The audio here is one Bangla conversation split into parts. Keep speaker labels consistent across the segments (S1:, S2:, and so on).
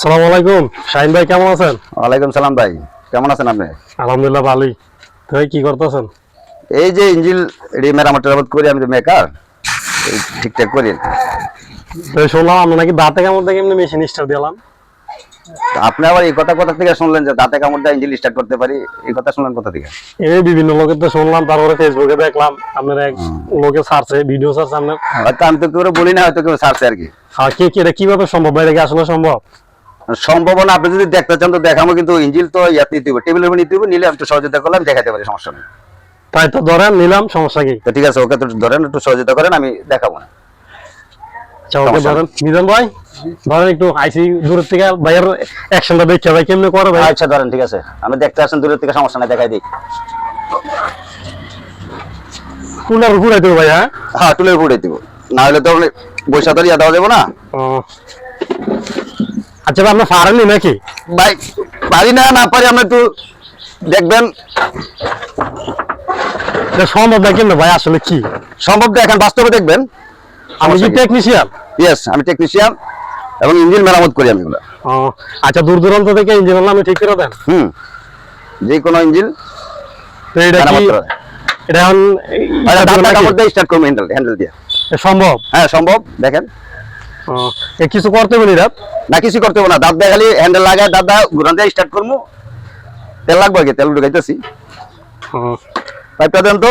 S1: সালাম আলাইকুম। শাহিন ভাই কেমন আছেন?
S2: ওয়ালাইকুম সালাম ভাই। কেমন আছেন আপনি?
S1: আলহামদুলিল্লাহ ভালোই। তো কি করতেছেন?
S2: এই যে এটি মেরামত করি আমি তো মেকার ঠিকঠাক করি
S1: শুনলাম আমরা নাকি দাঁতে কেমন থেকে এমনি মেশিন স্টার দিলাম।
S2: আপনি আবার এই কথা কথা থেকে শুনলেন যে দাঁতে কামড় দিয়ে ইঞ্জিল স্টার্ট করতে পারি? এই কথা শুনলেন কোথা থেকে?
S1: এই বিভিন্ন লোকের তো শুনলাম তারপরে ফেসবুকে দেখলাম আপনার এক লোকে ছাড়ছে ভিডিও ছাড়ছে আপনার।
S2: হয়তো আমি তো কেউ বলি না হয়তো কেউ ছাড়ছে আর কি।
S1: আর কি কি এটা কীভাবে সম্ভব? ভাই এটা কি আসলে সম্ভব?
S2: সম্ভাবনা আপনি যদি দেখতে চান তো দেখাবো কিন্তু ইঞ্জিল তো ইয়াতে নিতে হবে টেবিলের উপর নিতে হবে নিলে আমি একটু সহযোগিতা করলাম দেখাতে পারি সমস্যা নেই।
S1: তাই তো ধরেন নিলাম সমস্যা কি?
S2: ঠিক আছে ওকে তো ধরেন একটু সহযোগিতা করেন আমি দেখাবো না।
S1: আচ্ছা ওকে ধরেন মিজান ভাই ধরেন একটু আইসি দূরের থেকে ভাইয়ের অ্যাকশনটা দেখতে ভাই কেমনে করে ভাই?
S2: আচ্ছা ধরেন ঠিক আছে। আমি দেখতে আসেন দূরের থেকে সমস্যা নাই দেখাই দিই।
S1: কুলার ঘুরাই দেবো ভাই হ্যাঁ?
S2: হ্যাঁ টুলের উপরে দিব। না হলে তো বৈশা তো ইয়া দেওয়া যাব না?
S1: আচ্ছা ভাই ফারেননি নাকি?
S2: ভাই পারি না না পারি আমরা একটু দেখবেন।
S1: সম্ভব না ভাই আসলে কি?
S2: সম্ভব দেখেন বাস্তবে দেখবেন।
S1: আমি কি টেকনিশিয়ান
S2: ইয়েস আমি টেকনিশিয়ান এবং ইঞ্জিন মেরামত করি আমি এগুলো।
S1: আচ্ছা দূর দূরান্ত থেকে ইঞ্জিন আমি ঠিক করে দেন?
S2: হুম যে কোনো ইঞ্জিন
S1: এটা কি এটা এখন
S2: দাঁতটা কামড় দিয়ে স্টার্ট করব হ্যান্ডেল হ্যান্ডেল দিয়ে।
S1: সম্ভব?
S2: হ্যাঁ সম্ভব দেখেন।
S1: কিছু করতে বলি রাত
S2: না কিছু করতে না দাঁত দিয়ে খালি হ্যান্ডেল লাগায় দাঁত দিয়ে ঘুরান দিয়ে স্টার্ট করব তেল লাগবে আগে তেল ঢুকাইতেছি। পাইপটা দেন তো।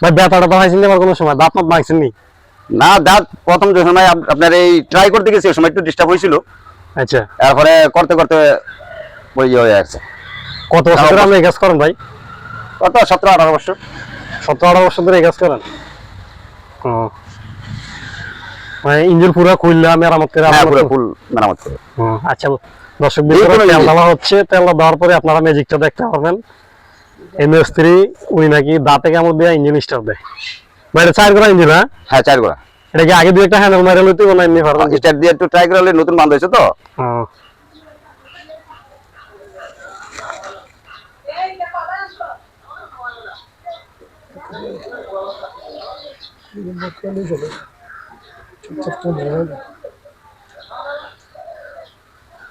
S1: ভাই ব্যথাটা তো হয়েছিল আমার কোনো সময়। দাঁত নি
S2: না দাঁত প্রথম যে সময় আপনার এই ট্রাই করতে গেছি ওই সময় একটু ডিস্টার্ব হয়েছিল।
S1: আচ্ছা।
S2: তারপরে করতে করতে ওই হয়ে আসছে।
S1: কত বছর ধরে আপনি এই কাজ করেন ভাই?
S2: কত? সতেরো আঠারো বছর।
S1: সতেরো আঠারো বছর ধরে এই কাজ করেন? ও। মানে ইঞ্জিন পুরো খুললাম মেরামত করে
S2: হ্যাঁ পুরো ফুল মেরামত করে।
S1: আচ্ছা দর্শক বিন্দুরা তেল দেওয়া হচ্ছে তেল দেওয়ার পরে আপনারা ম্যাজিকটা দেখতে পারবেন। এই মিস্ত্রি উনি নাকি দাঁতে কামড় দিয়ে ইঞ্জিন স্টার্ট দেয়? ভাই এটা চার করা ইঞ্জিন হ্যাঁ?
S2: হ্যাঁ চার গোড়া
S1: এটা কি আগে দুই একটা হ্যান্ডেল মারে লইতে না এমনি পারবেন
S2: স্টার্ট দিয়ে একটু ট্রাই করে হলে নতুন বান্ধ হয়েছে তো।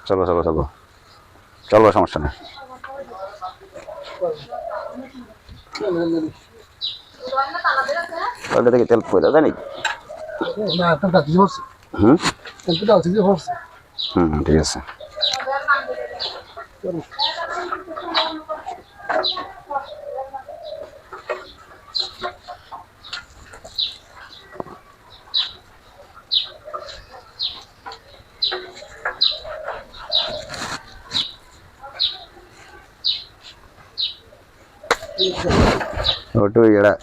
S2: চলো চলো চলো। চলো সমস্যা নেই। ওটা থেকে তেল পয়দা জানি হুম হুম ঠিক আছে। ওটু এরা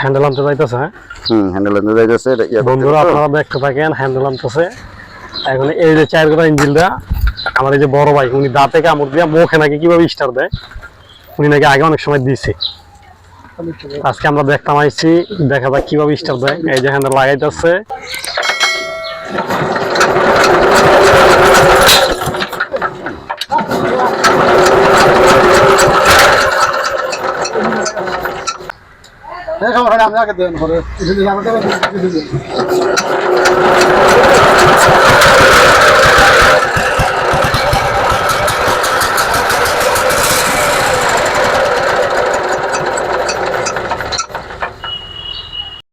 S1: হ্যান্ডেল আনতে যাইতেছে হ্যাঁ?
S2: হুম হ্যান্ডেল হয়ে ইয়ে করতে
S1: বন্ধুরা আপনারা দেখতে থাকেন হ্যান্ডেল আনতেছে। এখন এই যে চার করা ইঞ্জিনটা আমার এই যে বড় ভাই উনি দাঁতে কামড় দিয়ে মুখে নাকি কীভাবে স্টার দেয় উনি নাকি আগে অনেক সময় দিয়েছে আজকে আমরা দেখতাম আইছি দেখা যাক কীভাবে স্টার দেয়। এই যে হ্যান্ডেল লাগাইতেছে।
S3: এই সমস্যা আমি আগে দেন পরে। আমাকে